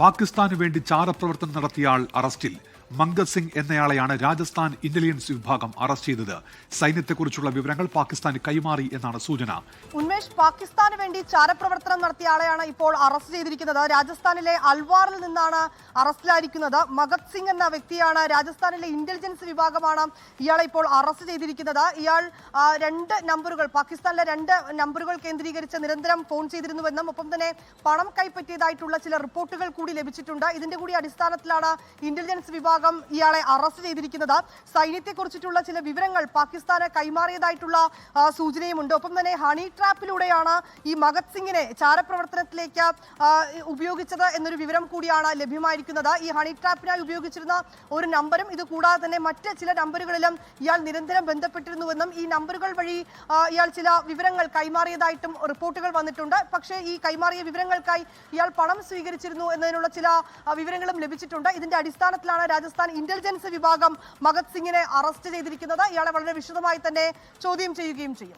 പാകിസ്ഥാന് വേണ്ടി ചാരപ്രവർത്തനം നടത്തിയയാൾ അറസ്റ്റിൽ. മങ്കത് സിംഗ് എന്നയാളെയാണ് രാജസ്ഥാൻ ഇന്റലിജൻസ് വിഭാഗം അറസ്റ്റ് ചെയ്തത്. സൈന്യത്തെക്കുറിച്ചുള്ള വിവരങ്ങൾ പാകിസ്ഥാൻ കൈമാറി എന്നാണ് സൂചന. ഉന്മേഷ് പാകിസ്ഥാന് വേണ്ടി ചാരപ്രവർത്തനം നടത്തിയ ആളെയാണ് ഇപ്പോൾ അറസ്റ്റ് ചെയ്തിരിക്കുന്നത്. രാജസ്ഥാനിലെ അൽവാറിൽ നിന്നാണ് അറസ്റ്റിലായിരിക്കുന്നത്. മഗത് സിംഗ് എന്ന വ്യക്തിയാണ് രാജസ്ഥാനിലെ ഇന്റലിജൻസ് വിഭാഗമാണ് ഇയാളെ ഇപ്പോൾ അറസ്റ്റ് ചെയ്തിരിക്കുന്നത്. ഇയാൾ രണ്ട് നമ്പറുകൾ പാകിസ്ഥാനിലെ രണ്ട് നമ്പറുകൾ കേന്ദ്രീകരിച്ച് നിരന്തരം ഫോൺ ചെയ്തിരുന്നുവെന്നും ഒപ്പം തന്നെ പണം കൈപ്പറ്റിയതായിട്ടുള്ള ചില റിപ്പോർട്ടുകൾ കൂടി ലഭിച്ചിട്ടുണ്ട്. ഇതിന്റെ കൂടി അടിസ്ഥാനത്തിലാണ് ഇന്റലിജൻസ് വിഭാഗം ഇയാളെ അറസ്റ്റ് ചെയ്തിരിക്കുന്നത്. സൈന്യത്തെക്കുറിച്ചിട്ടുള്ള ചില വിവരങ്ങൾ പാകിസ്ഥാന് കൈമാറിയതായിട്ടുള്ള സൂചനയുമുണ്ട്. ഒപ്പം തന്നെ ഹണി ട്രാപ്പിലൂടെയാണ് ഈ മഗത് സിംഗിനെ ചാരപ്രവർത്തനത്തിലേക്ക് ഉപയോഗിച്ചത് എന്നൊരു വിവരം കൂടിയാണ് ലഭ്യമായിരിക്കുന്നത്. ഈ ഹണി ട്രാപ്പിനായി ഉപയോഗിച്ചിരുന്ന ഒരു നമ്പറും ഇത് കൂടാതെ തന്നെ മറ്റ് ചില നമ്പറുകളിലും ഇയാൾ നിരന്തരം ബന്ധപ്പെട്ടിരുന്നുവെന്നും ഈ നമ്പറുകൾ വഴി ഇയാൾ ചില വിവരങ്ങൾ കൈമാറിയതായിട്ടും റിപ്പോർട്ടുകൾ വന്നിട്ടുണ്ട്. പക്ഷേ ഈ കൈമാറിയ വിവരങ്ങൾക്കായി ഇയാൾ പണം സ്വീകരിച്ചിരുന്നു എന്നതിനുള്ള ചില വിവരങ്ങളും ലഭിച്ചിട്ടുണ്ട്. ഇതിന്റെ അടിസ്ഥാനത്തിലാണ് രാജസ്ഥാൻ ഇന്റലിജൻസ് വിഭാഗം മഗത് സിംഗിനെ അറസ്റ്റ് ചെയ്തിരിക്കുന്നത്. ഇയാളെ വളരെ വിശദമായി തന്നെ ചോദ്യം ചെയ്യുകയും ചെയ്യും.